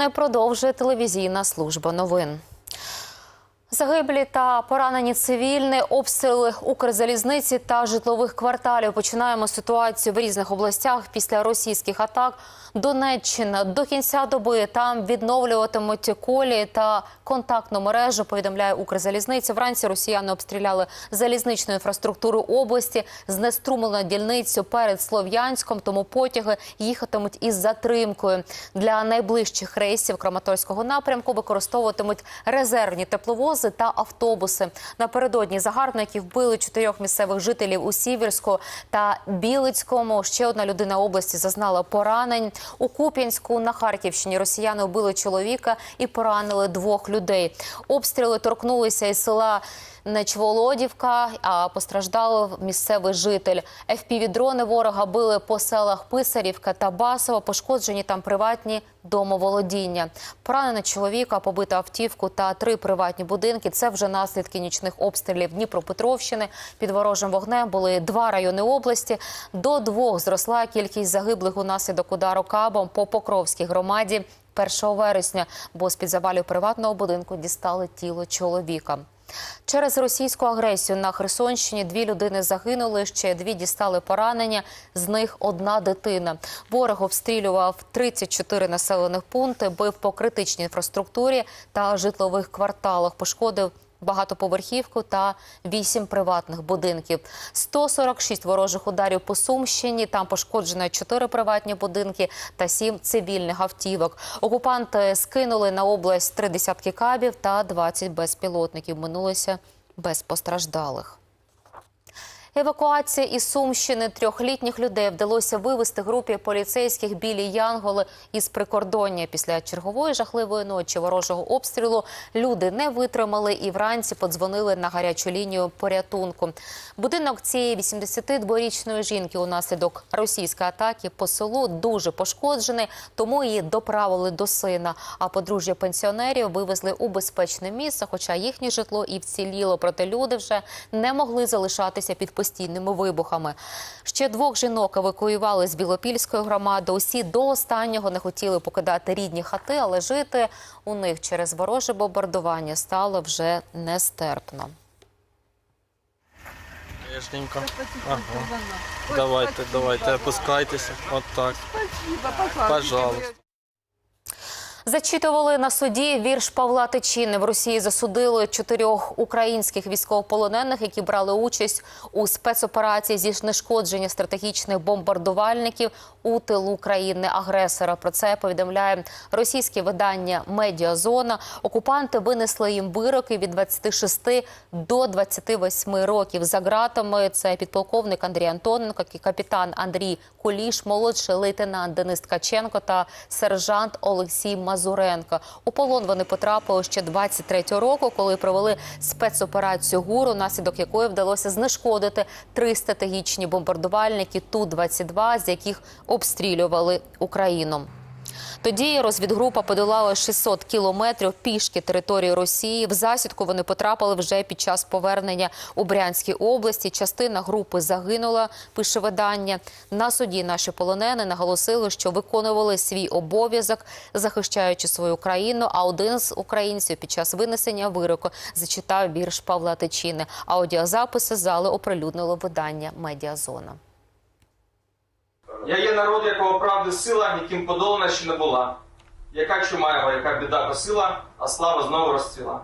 не продовжує телевізійна служба новин. Загиблі та поранені цивільні, обстріли Укрзалізниці та житлових кварталів. Починаємо ситуацію в різних областях після російських атак. Донеччина до кінця доби там відновлюватимуть колії та контактну мережу. Повідомляє Укрзалізниця. Вранці росіяни обстріляли залізничну інфраструктуру області, знеструмили на дільницю перед Слов'янськом. Тому потяги їхатимуть із затримкою. Для найближчих рейсів Краматорського напрямку використовуватимуть резервні тепловози та автобуси. Напередодні загарбники вбили чотирьох місцевих жителів у Сіверську та Білицькому. Ще одна людина області зазнала поранень. У Куп'янську на Харківщині росіяни вбили чоловіка і поранили двох людей. Обстріли торкнулися із села. Нечволодівка, а постраждав місцевий житель. ФПВ-дрони ворога били по селах Писарівка та Басова. Пошкоджені там приватні домоволодіння. Поранена чоловіка, побита автівку та три приватні будинки. Це вже наслідки нічних обстрілів Дніпропетровщини. Під ворожим вогнем були два райони області. До двох зросла кількість загиблих унаслідок удару кабом по Покровській громаді 1 вересня, бо з під завалів приватного будинку дістали тіло чоловіка. Через російську агресію на Херсонщині дві людини загинули, ще дві дістали поранення. З них одна дитина. Ворог обстрілював 34 населених пункти, бив по критичній інфраструктурі та житлових кварталах. Пошкодив багатоповерхівку та вісім приватних будинків. 146 ворожих ударів по Сумщині. Там пошкоджено 4 приватні будинки та 7 цивільних автівок. Окупанти скинули на область три десятки кабів та 20 безпілотників. Минулося без постраждалих. Евакуація із Сумщини трьохлітніх людей вдалося вивести групі поліцейських білі Янголи із прикордоння. Після чергової жахливої ночі ворожого обстрілу люди не витримали і вранці подзвонили на гарячу лінію порятунку. Будинок цієї 82-річної жінки унаслідок російської атаки по селу дуже пошкоджений, тому її доправили до сина. А подружжя пенсіонерів вивезли у безпечне місце, хоча їхнє житло і вціліло. Проте люди вже не могли залишатися під постійними вибухами. Ще двох жінок евакуювали з Білопільської громади. Усі до останнього не хотіли покидати рідні хати, але жити у них через вороже бомбардування стало вже нестерпно. Ага. Давайте, давайте, опускайтеся. От так. Пожалуйста. Зачитували на суді вірш Павла Тичини. В Росії засудили чотирьох українських військовополонених, які брали участь у спецоперації зі знешкодження стратегічних бомбардувальників у тилу країни-агресора. Про це повідомляє російське видання Медіазона. Окупанти винесли їм вироки від 26 до 28 років за ґратами. Це підполковник Андрій Антоненко, капітан Андрій Куліш, молодший лейтенант Денис Ткаченко та сержант Олексій Мазуренко. У полон вони потрапили ще 23-го року, коли провели спецоперацію ГУРу, наслідок якої вдалося знешкодити три стратегічні бомбардувальники Ту-22, з яких обстрілювали Україну. Тоді розвідгрупа подолала 600 кілометрів пішки території Росії. В засідку вони потрапили вже під час повернення у Брянській області. Частина групи загинула. Пише видання. На суді наші полонени наголосили, що виконували свій обов'язок, захищаючи свою країну. А один з українців під час винесення вироку зачитав вірш Павла Тичини. Аудіозаписи зали оприлюднило видання Медіазона. Я є народ, якого правди сила, яким подолана ще не була. Яка чума його, яка біда посила, а слава знову розцвіла.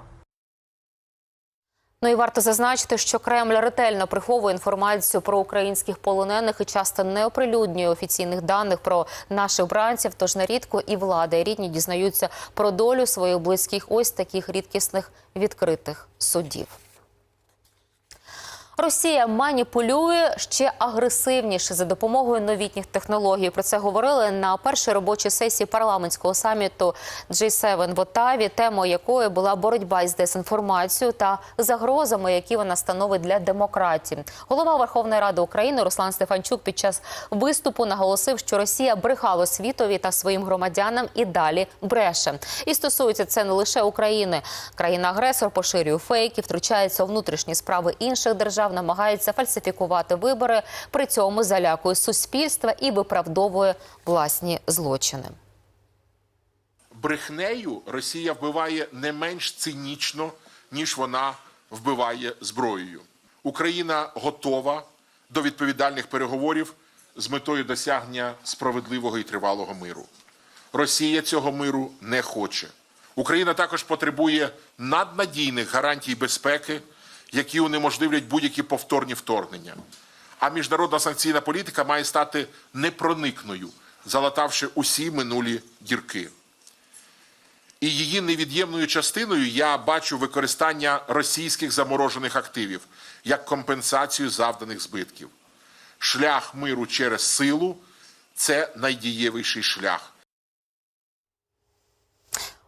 Ну і варто зазначити, що Кремль ретельно приховує інформацію про українських полонених і часто не оприлюднює офіційних даних про наших бранців. Тож нерідко і влада, і рідні дізнаються про долю своїх близьких ось таких рідкісних відкритих судів. Росія маніпулює ще агресивніше за допомогою новітніх технологій. Про це говорили на першій робочій сесії парламентського саміту G7 в Отаві, темою якої була боротьба із дезінформацією та загрозами, які вона становить для демократії. Голова Верховної Ради України Руслан Стефанчук під час виступу наголосив, що Росія брехала світові та своїм громадянам і далі бреше. І стосується це не лише України. Країна-агресор поширює фейки, втручається у внутрішні справи інших держав, намагається фальсифікувати вибори, при цьому залякує суспільства і виправдовує власні злочини. брехнею Росія вбиває не менш цинічно, ніж вона вбиває зброєю. Україна готова до відповідальних переговорів з метою досягнення справедливого і тривалого миру. Росія цього миру не хоче. Україна також потребує наднадійних гарантій безпеки, які унеможливлять будь-які повторні вторгнення. А міжнародна санкційна політика має стати непроникною, залатавши усі минулі дірки. І її невід'ємною частиною я бачу використання російських заморожених активів як компенсацію завданих збитків. Шлях миру через силу це найдієвіший шлях.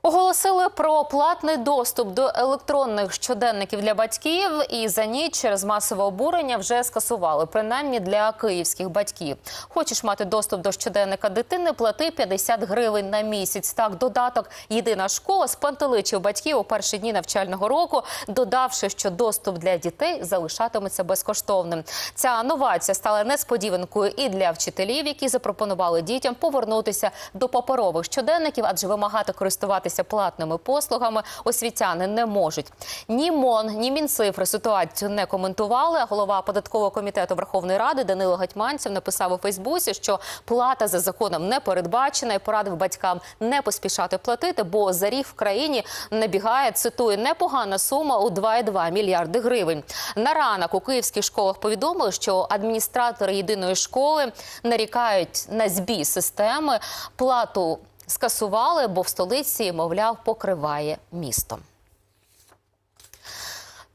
Оголосили про платний доступ до електронних щоденників для батьків, і за ніч через масове обурення вже скасували принаймні для київських батьків. Хочеш мати доступ до щоденника дитини? Плати 50 гривень на місяць. Так, додаток Єдина школа спантеличив батьків у перші дні навчального року, додавши, що доступ для дітей залишатиметься безкоштовним. Ця новація стала несподіванкою і для вчителів, які запропонували дітям повернутися до паперових щоденників, адже вимагати користуватися платними послугами освітяни не можуть. Ні МОН, ні Мінцифри ситуацію не коментували. Голова податкового комітету Верховної Ради Данило Гетьманцев написав у Фейсбуці, що плата за законом не передбачена і порадив батькам не поспішати платити, бо за рік в країні набігає цитує непогана сума у 2,2 мільярди гривень. На ранок у київських школах повідомили, що адміністратори єдиної школи нарікають на збій системи плату. Скасували, бо в столиці, мовляв, покриває місто.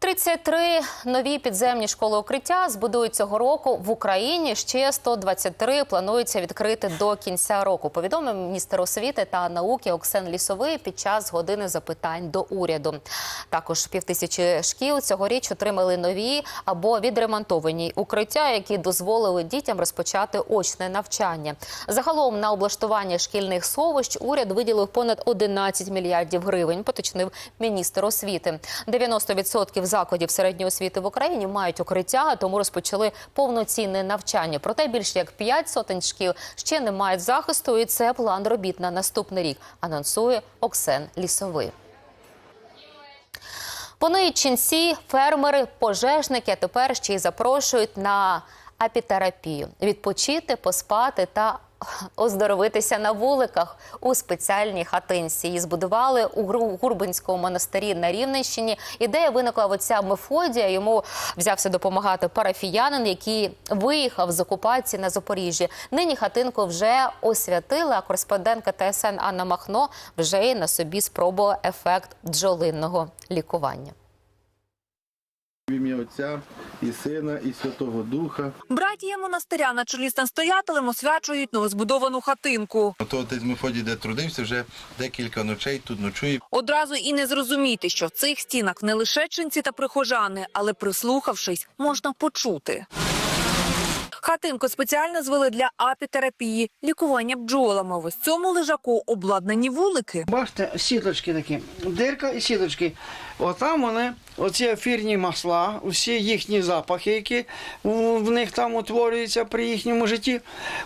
33 нові підземні школи укриття збудують цього року в Україні. Ще 123 планується відкрити до кінця року. Повідомив міністр освіти та науки Оксен Лісовий під час години запитань до уряду. Також півтисячі шкіл цьогоріч отримали нові або відремонтовані укриття, які дозволили дітям розпочати очне навчання. Загалом на облаштування шкільних сховищ уряд виділив понад 11 мільярдів гривень. Поточнив міністр освіти. 90% закладів середньої освіти в Україні мають укриття, тому розпочали повноцінне навчання. Проте більше як 5 сотень шкіл ще не мають захисту, і це план робіт на наступний рік. Анонсує Оксен Лісовий. Пониють ченці, фермери, пожежники, тепер ще й запрошують на апітерапію. Відпочити, поспати та оздоровитися на вуликах у спеціальній хатинці. Її збудували у Гурбинському монастирі на Рівненщині. Ідея виникла в отця Мефодія. Йому взявся допомагати парафіянин, який виїхав з окупації на Запоріжжі. Нині хатинку вже освятили, а кореспондентка ТСН Анна Махно вже на собі спробувала ефект бджолинного лікування. В ім'я Отця і Сина, і Святого Духа. Братія монастиря на чолі з настоятелем освячують новозбудовану хатинку. Ото отець Мефодій, де трудився, вже декілька ночей тут ночує. Одразу і не зрозуміти, що в цих стінах не лише чинці та прихожани, але прислухавшись, можна почути. Хатинку спеціально звели для апітерапії, лікування бджолами. В ось цьому лежаку обладнані вулики. Бачите, сіточки такі, дирка і сіточки. Отам вони, оці ефірні масла, усі їхні запахи, які в них там утворюються при їхньому житті,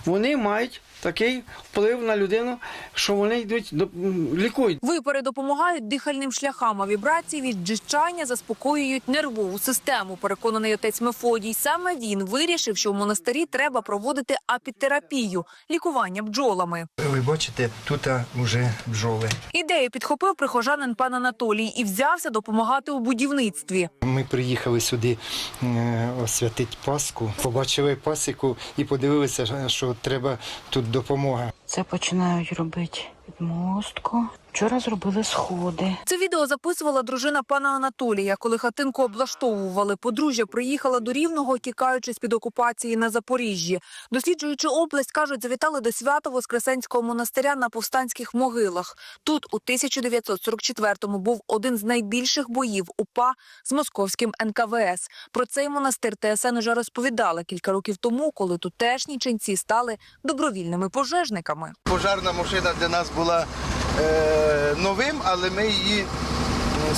вони мають такий вплив на людину, що вони йдуть до лікують. Випари допомагають дихальним шляхам, а вібрації від джищання заспокоюють нервову систему. Переконаний отець Мефодій. Саме він вирішив, що в монастирі треба проводити апітерапію – лікування бджолами. Ви бачите, тут вже бджоли. Ідею підхопив прихожанин пан Анатолій і взявся допомагати у будівництві. Ми приїхали сюди е, освятити Пасху, побачили пасіку і подивилися, що треба тут допомога. Це починають робити підмостку. Вчора зробили сходи. Це відео записувала дружина пана Анатолія. Коли хатинку облаштовували, подружжя приїхала до Рівного, тікаючи з під окупації на Запоріжжі. Досліджуючи область, кажуть, завітали до Свято-Воскресенського монастиря на повстанських могилах. Тут у 1944-му був один з найбільших боїв УПА з московським НКВС. Про цей монастир ТСН уже розповідала кілька років тому, коли тутешні ченці стали добровільними пожежниками. Пожарна машина для нас була новим, але ми її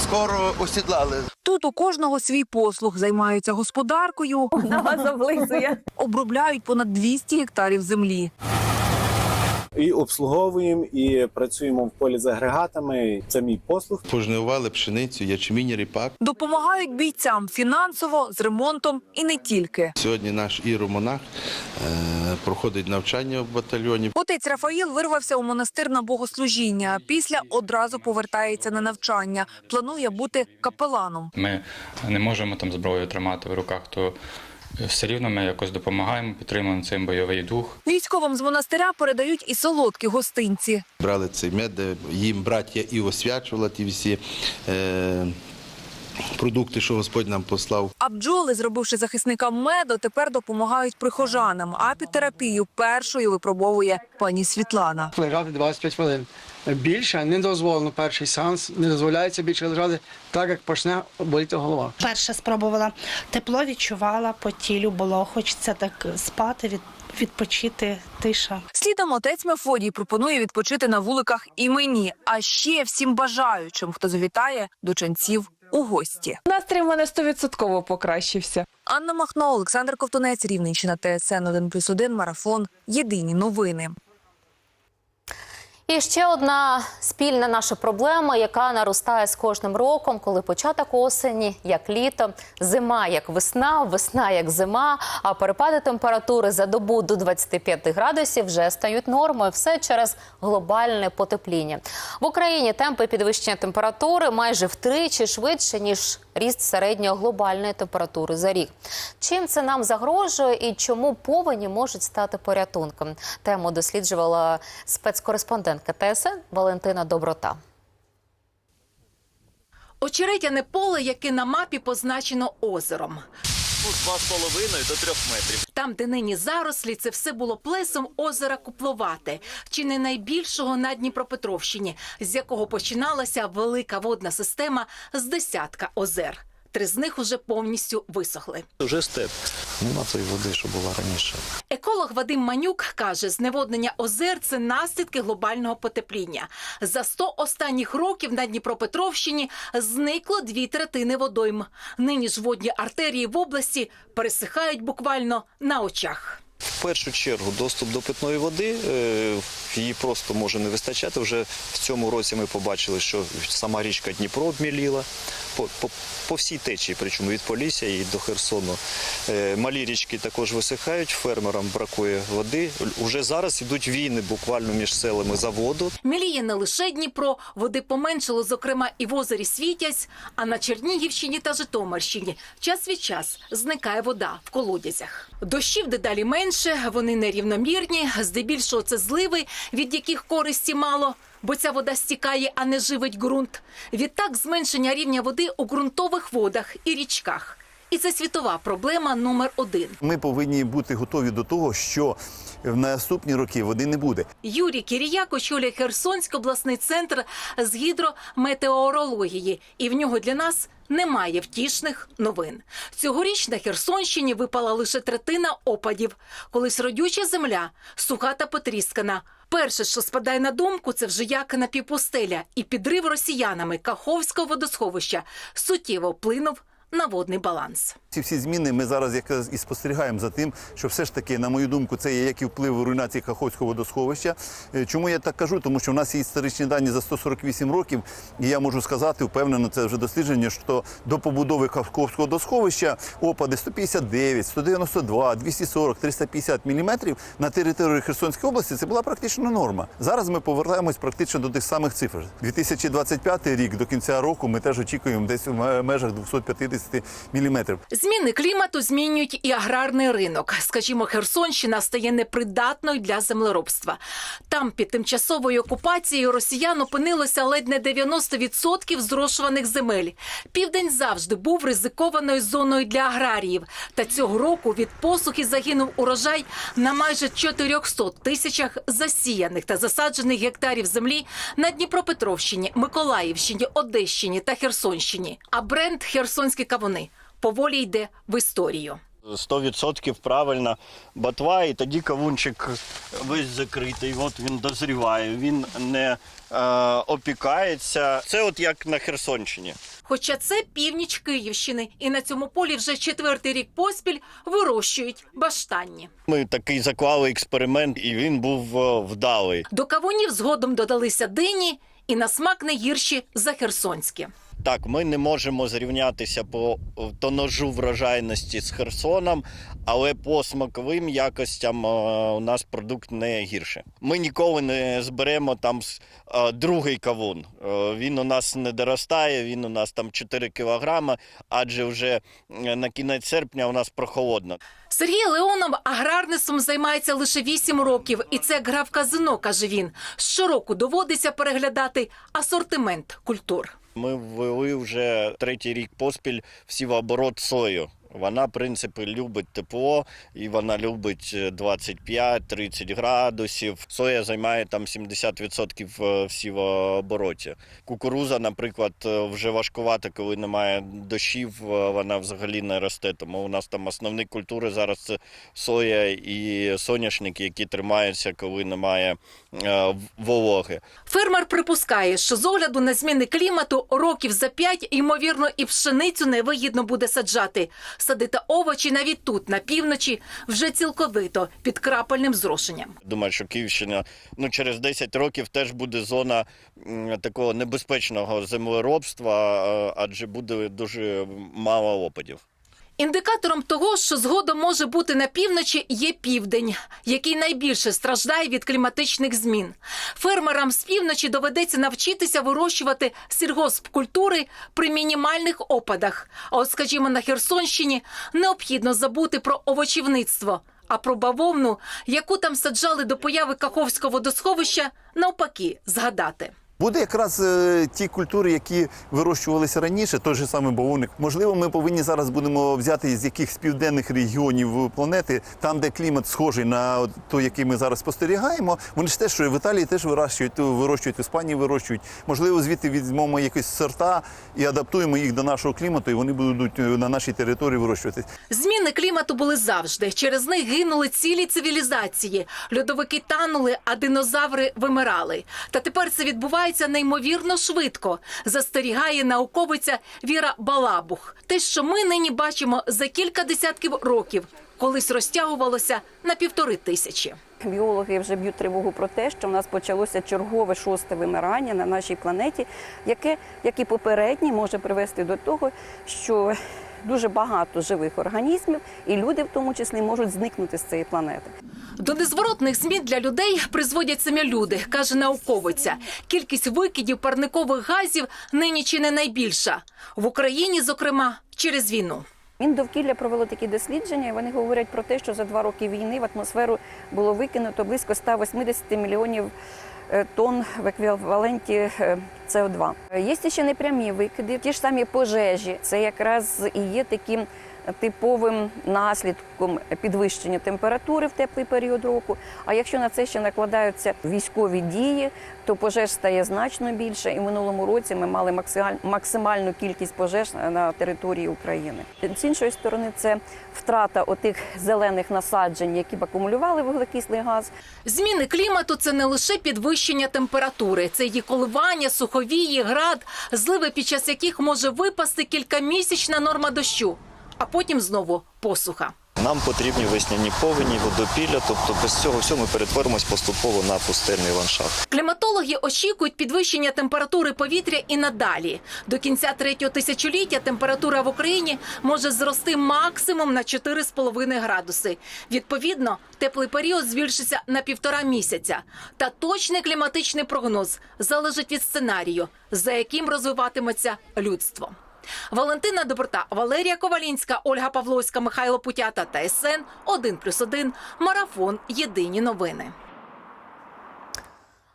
скоро осідлали. Тут у кожного свій послуг займаються господаркою. На вас облизує. Обробляють понад 200 гектарів землі. І обслуговуємо, і працюємо в полі з агрегатами. Це мій послуг. Пожнивували пшеницю, ячмінь, ріпак. Допомагають бійцям фінансово, з ремонтом і не тільки. Сьогодні наш іеромонах е, проходить навчання в батальйоні. Отець Рафаїл вирвався у монастир на богослужіння. а Після одразу повертається на навчання. Планує бути капеланом. Ми не можемо там зброю тримати в руках, то все рівно ми якось допомагаємо, підтримуємо цим бойовий дух. Військовим з монастиря передають і солодкі гостинці. Брали цей мед, їм браття і освячували ті всі е, продукти, що Господь нам послав. А бджоли, зробивши захисникам меду, тепер допомагають прихожанам. Апітерапію першою випробовує пані Світлана. Лежати 25 хвилин. Більше не дозволено перший сеанс, не дозволяється більше лежати, так як почне боліти голова. Перше спробувала. Тепло відчувала по тілю, було хочеться так спати, від, відпочити, тиша. Слідом отець Мефодій пропонує відпочити на вуликах і мені, а ще всім бажаючим, хто завітає до ченців у гості. Настрій в мене стовідсотково покращився. Анна Махно, Олександр Ковтунець, Рівненщина, ТСН 1+,1, Марафон. Єдині новини. І ще одна спільна наша проблема, яка наростає з кожним роком, коли початок осені, як літо, зима як весна, весна як зима. А перепади температури за добу до 25 градусів вже стають нормою. Все через глобальне потепління. В Україні темпи підвищення температури майже втричі швидше ніж ріст середньої глобальної температури за рік. Чим це нам загрожує і чому повені можуть стати порятунком? Тему досліджувала спецкореспондентка ТСН Валентина Доброта. Очеретяне поле, яке на мапі позначено озером. Два з половиною до трьох метрів. Там, де нині зарослі, це все було плесом озера Купловате, чи не найбільшого на Дніпропетровщині, з якого починалася велика водна система з десятка озер. Три з них уже повністю висохли. Уже степ. Нема цієї води, що була раніше. Еколог Вадим Манюк каже, зневоднення озер це наслідки глобального потепління. За 100 останніх років на Дніпропетровщині зникло дві третини водойм. Нині ж водні артерії в області пересихають буквально на очах. В першу чергу доступ до питної води е, її просто може не вистачати. Вже в цьому році ми побачили, що сама річка Дніпро обміліла по, по, по всій течії, причому від Полісся і до Херсону. Е, Малі річки також висихають, фермерам бракує води. Уже зараз йдуть війни буквально між селами за воду. Міліє не лише Дніпро, води поменшало, зокрема, і в озері Світязь, а на Чернігівщині та Житомирщині час від час зникає вода в колодязях. Дощів дедалі менше, вони нерівномірні, здебільшого це зливи, від яких користі мало. Бо ця вода стікає, а не живить ґрунт. Відтак зменшення рівня води у ґрунтових водах і річках. І це світова проблема номер один. Ми повинні бути готові до того, що в наступні роки води не буде. Юрій Кіріяк очолює Херсонський обласний центр з гідрометеорології, і в нього для нас немає втішних новин. Цьогоріч на Херсонщині випала лише третина опадів. Колись родюча земля, суха та потріскана. Перше, що спадає на думку, це вже як напівпустеля, і підрив росіянами Каховського водосховища суттєво вплинув на водний баланс. Ці всі зміни ми зараз якраз і спостерігаємо за тим, що все ж таки, на мою думку, це є як і вплив руйнації Каховського водосховища. Е, Чому я так кажу? Тому що в нас є історичні дані за 148 років, і я можу сказати, впевнено, це вже дослідження, що до побудови Каховського водосховища опади 159, 192, 240, 350 міліметрів на території Херсонської області це була практично норма. Зараз ми повертаємось практично до тих самих цифр. 2025 рік до кінця року ми теж очікуємо десь в межах 250 міліметрів. Зміни клімату змінюють і аграрний ринок. Скажімо, Херсонщина стає непридатною для землеробства. Там під тимчасовою окупацією росіян опинилося ледь не 90% зрошуваних земель. Південь завжди був ризикованою зоною для аграріїв. Та цього року від посухи загинув урожай на майже 400 тисячах засіяних та засаджених гектарів землі на Дніпропетровщині, Миколаївщині, Одещині та Херсонщині. А бренд Херсонські кавуни поволі йде в історію. 100% правильна ботва, і тоді кавунчик весь закритий. От він дозріває. Він не опікається. Це от як на Херсонщині. Хоча це північ Київщини, і на цьому полі вже четвертий рік поспіль вирощують баштанні. Ми такий заклали експеримент, і він був е, вдалий. До кавунів згодом додалися дині і на смак не гірші за херсонські. Так, ми не можемо зрівнятися по тонажу врожайності з Херсоном, але по смаковим якостям е, у нас продукт не гірше. Ми ніколи не зберемо там е, другий кавун. Е, Він у нас не доростає, він у нас там 4 кілограми, адже вже на кінець серпня у нас прохолодно. Сергій Леонов аграрництвом займається лише 8 років, і це гра в казино, каже він. Щороку доводиться переглядати асортимент культур. Ми ввели вже третій рік поспіль сівооборот сою. Вона, в принципі, любить тепло і вона любить е, 25-30 градусів. Соя займає там 70% е, в сівообороті. Кукуруза, наприклад, е, вже важкувата, коли немає дощів, е, вона взагалі не росте. Тому у нас там основні культури зараз це соя і соняшники, які тримаються, коли немає е, вологи. Фермер припускає, що з огляду на зміни клімату років за п'ять, ймовірно, і пшеницю невигідно буде саджати. Садити овочі навіть тут, на півночі, вже цілковито під крапельним зрошенням. Думаю, що Київщина ну через 10 років теж буде зона такого небезпечного землеробства, адже буде дуже мало опадів. Індикатором того, що згодом може бути на півночі, є південь, який найбільше страждає від кліматичних змін. Фермерам з півночі доведеться навчитися вирощувати сільгоспкультури при мінімальних опадах. А от, скажімо, на Херсонщині необхідно забути про овочівництво. А про бавовну, яку там саджали до появи Каховського водосховища, навпаки, згадати. Буде якраз е, ті культури, які вирощувалися раніше, той же самий бавовник. Можливо, ми повинні зараз будемо взяти з якихось південних регіонів планети, там, де клімат схожий на той, який ми зараз спостерігаємо. Вони ж теж що в Італії теж вирощують, вирощують в Іспанії, вирощують. Можливо, звідти візьмемо якісь сорта і адаптуємо їх до нашого клімату, і вони будуть е, на нашій території вирощуватись. Зміни клімату були завжди. Через них гинули цілі цивілізації. Льодовики танули, а динозаври вимирали. Та тепер це відбувається неймовірно швидко. Застерігає науковиця Віра Балабух. Те, що ми нині бачимо за кілька десятків років, колись розтягувалося на півтори тисячі. Біологи вже б'ють тривогу про те, що в нас почалося чергове шосте вимирання на нашій планеті, яке, як і попереднє, може привести до того, що дуже багато живих організмів, і люди в тому числі можуть зникнути з цієї планети. До незворотних змін для людей призводять самі люди, каже науковиця. Кількість викидів парникових газів нині чи не найбільша в Україні, зокрема, через війну. Міндовкілля провело такі дослідження, і вони говорять про те, що за два роки війни в атмосферу було викинуто близько 180 мільйонів е, тонн в еквіваленті е, СО2. Є ще непрямі викиди, ті ж самі пожежі. Це якраз і є таким типовим наслідком підвищення температури в теплий період року. А якщо на це ще накладаються військові дії, то пожеж стає значно більше. І в минулому році ми мали максималь- максимальну кількість пожеж на території України. З іншої сторони, це втрата отих зелених насаджень, які б акумулювали вуглекислий газ. Зміни клімату це не лише підвищення температури, це її коливання, суховії, град, зливи, під час яких може випасти кількамісячна норма дощу, а потім знову посуха. Нам потрібні весняні повені, водопілля, тобто без цього всього ми перетворимось поступово на пустельний ландшафт. Кліматологи очікують підвищення температури повітря і надалі. До кінця третього тисячоліття температура в Україні може зрости максимум на 4,5 градуси. Відповідно, теплий період збільшиться на півтора місяця. Та точний кліматичний прогноз залежить від сценарію, за яким розвиватиметься людство. Валентина Доброта, Валерія Ковалінська, Ольга Павловська, Михайло Путята та СН 1+,1. Марафон. Єдині новини.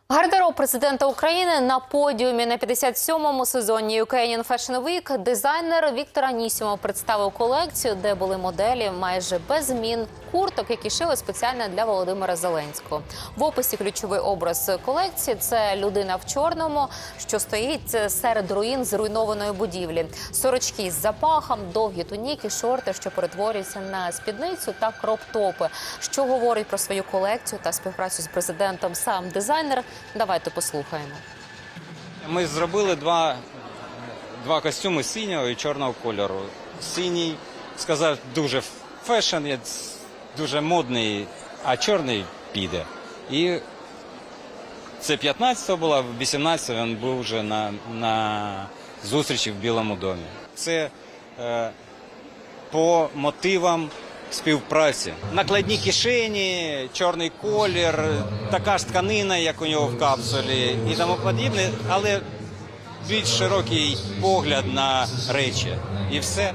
Гардероб президента України на подіумі на 57-му сезоні Ukrainian Fashion Week дизайнер Віктор Анісімов представив колекцію, де були моделі майже без змін курток, які шили спеціально для Володимира Зеленського. В описі ключовий образ колекції це людина в чорному, що стоїть серед руїн зруйнованої будівлі. Сорочки з запахом, довгі туніки, шорти, що перетворюються на спідницю та кроп-топи. Що говорить про свою колекцію та співпрацю з президентом сам дизайнер? Давайте послухаємо. Ми зробили два, два костюми синього і чорного кольору. Синій сказав дуже фешн, дуже модний, а чорний піде. І це 15-го було, в 18-го він був вже на, на зустрічі в Білому домі. Це е, по мотивам співпраці. Накладні кишені, чорний колір, така ж тканина, як у нього в капсулі і тому подібне, але більш широкий погляд на речі. І все.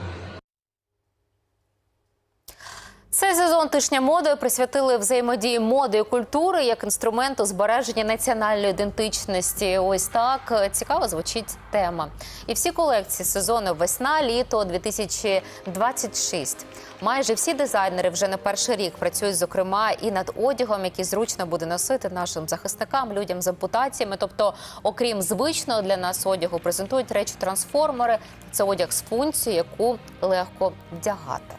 Цей сезон тижня моди присвятили взаємодії моди і культури як інструменту збереження національної ідентичності. Ось так цікаво звучить тема. І всі колекції сезону весна, літо 2026. Майже всі дизайнери вже не перший рік працюють, зокрема, і над одягом, який зручно буде носити нашим захисникам, людям з ампутаціями. Тобто, окрім звичного для нас одягу, презентують речі трансформери. Це одяг з функцією, яку легко вдягати.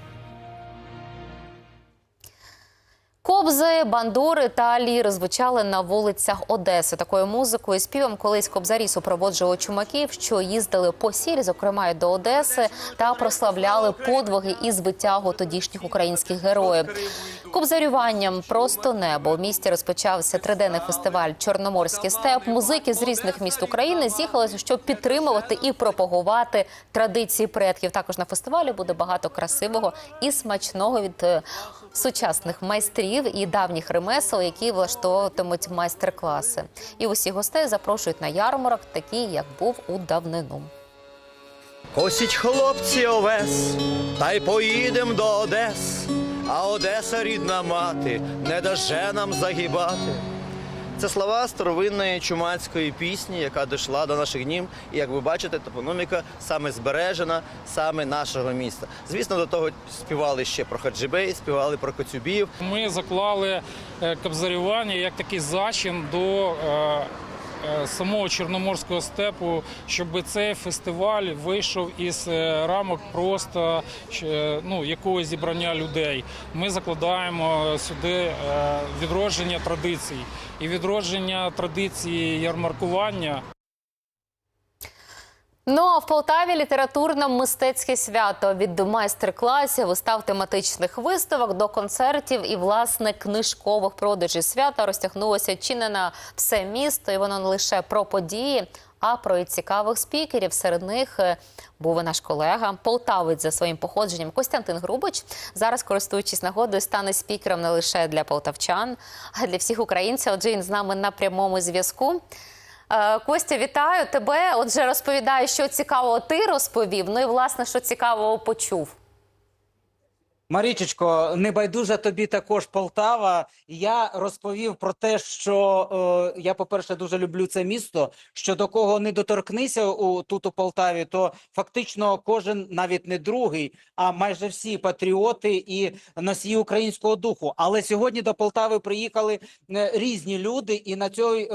Кобзи, бандури та ліри звучали на вулицях Одеси. Такою музикою співом колись кобзарі супроводжували чумаків, що їздили по сіль, зокрема до Одеси, та прославляли подвиги і звитягу тодішніх українських героїв. Кобзарюванням просто небо у місті розпочався триденний фестиваль Чорноморський степ. Музики з різних міст України з'їхалися, щоб підтримувати і пропагувати традиції предків. Також на фестивалі буде багато красивого і смачного від е, сучасних майстрів і давніх ремесел, які влаштовуватимуть майстер-класи. І усі гостей запрошують на ярмарок, такий як був у давнину. Косіть хлопці овес, та й поїдем до Одес, а Одеса рідна мати, не даже нам загибати. Це слова старовинної чумацької пісні, яка дійшла до наших днів. І як ви бачите, топономіка саме збережена, саме нашого міста. Звісно, до того співали ще про хаджибей, співали про коцюбів. Ми заклали е, кобзарювання як такий зачин до е, самого чорноморського степу, щоб цей фестиваль вийшов із е, рамок просто е, ну, якогось зібрання людей. Ми закладаємо сюди е, відродження традицій і відродження традиції ярмаркування. Ну а в Полтаві літературно-мистецьке свято від майстер-класів, вистав тематичних виставок до концертів і власне книжкових продажів свята розтягнулося чи не на все місто, і воно не лише про події, а про і цікавих спікерів. Серед них е, був і наш колега, полтавець за своїм походженням Костянтин Грубич. Зараз, користуючись нагодою, стане спікером не лише для полтавчан, а для всіх українців. Отже, він з нами на прямому зв'язку. Е, Костя, вітаю тебе. Отже, розповідаю, що цікавого ти розповів. Ну і власне, що цікавого почув. Марічечко, небайдужа тобі також Полтава. Я розповів про те, що е, я, по-перше, дуже люблю це місто. Що до кого не доторкнися у тут у Полтаві, то фактично кожен, навіть не другий, а майже всі патріоти і носії українського духу. Але сьогодні до Полтави приїхали е, різні люди, і на цій е,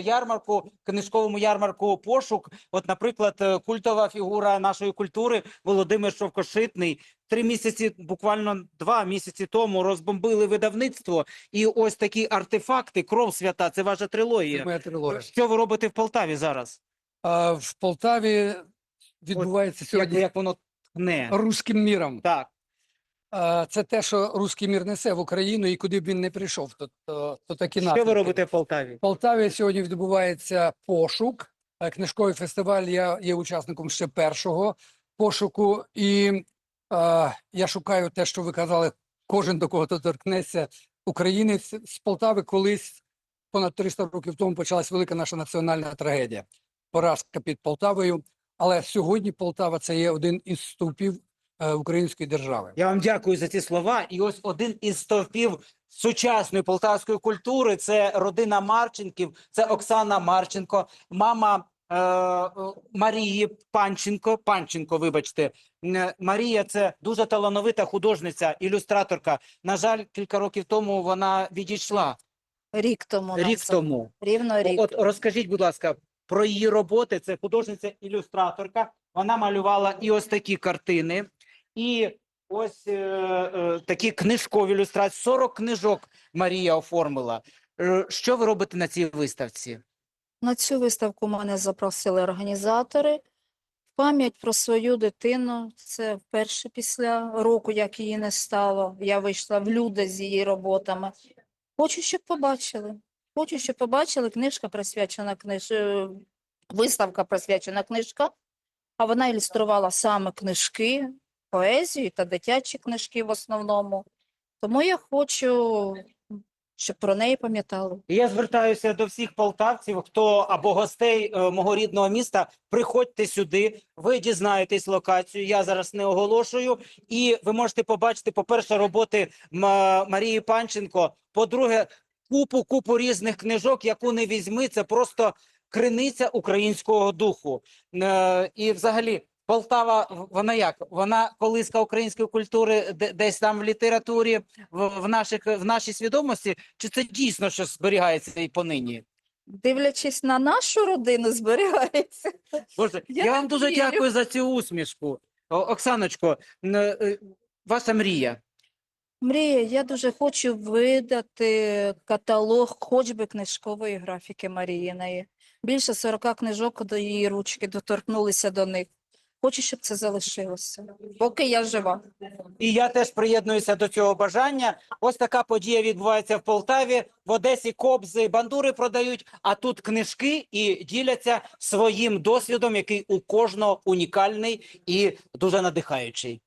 ярмарку, книжковому ярмарку пошук, от, наприклад, е, культова фігура нашої культури Володимир Шовкошитний. Три місяці, буквально два місяці тому, розбомбили видавництво, і ось такі артефакти, кров свята. Це ваша трилогія. Моя трилогія. Що ви робите в Полтаві зараз? А в Полтаві відбувається Як, сьогодні як воно тхне? руським міром. Так. А, Це те, що руський мір несе в Україну, і куди б він не прийшов, то, то, то такі Що ви робите в Полтаві? В Полтаві сьогодні відбувається пошук. Е, Книжковий фестиваль. Я є учасником ще першого пошуку, і я шукаю те, що ви казали, кожен до кого доторкнеться. Українець з Полтави колись понад 300 років тому почалась велика наша національна трагедія. Поразка під Полтавою. Але сьогодні Полтава це є один із стовпів е, української держави. Я вам дякую за ці слова. І ось один із стовпів сучасної полтавської культури це родина Марченків, це Оксана Марченко, мама Марії Панченко. Панченко, вибачте, Е, Марія це дуже талановита художниця, ілюстраторка. На жаль, кілька років тому вона відійшла. Рік тому. Рік тому. Рівно рік. От розкажіть, будь ласка, про її роботи. Це художниця-ілюстраторка. Вона малювала і ось такі картини, і ось е, е, такі книжкові ілюстрації. 40 книжок Марія оформила. Е, Що ви робите на цій виставці? На цю виставку мене запросили організатори. Пам'ять про свою дитину. Це вперше після року, як її не стало. Я вийшла в люди з її роботами. Хочу, щоб побачили. Хочу, щоб побачили. Книжка присвячена книж... е, виставка присвячена книжка, а вона ілюструвала саме книжки, поезію та дитячі книжки в основному. Тому я хочу, щоб про неї пам'ятали. Я звертаюся до всіх полтавців, хто або гостей е, мого рідного міста. Приходьте сюди, ви дізнаєтесь локацію. Я зараз не оголошую, і ви можете побачити, по-перше, роботи Ма- Марії Панченко. По-друге, купу купу різних книжок, яку не візьми, це просто криниця українського духу. Е, І взагалі. Полтава, вона як? Вона колиска української культури, десь там в літературі, в, в, наших, в нашій свідомості, чи це дійсно що зберігається і понині? Дивлячись на нашу родину, зберігається. Боже, я, Я вам дуже вірю. дякую за цю усмішку. О, Оксаночко, е, ваша мрія. Мрія, я дуже хочу видати каталог хоч би книжкової графіки Маріїної. Більше 40 книжок до її ручки доторкнулися до них. Хочу, щоб це залишилося, поки я жива. І я теж приєднуюся до цього бажання. Ось така подія відбувається в Полтаві. В Одесі кобзи, бандури продають, а тут книжки і діляться своїм досвідом, який у кожного унікальний і дуже надихаючий.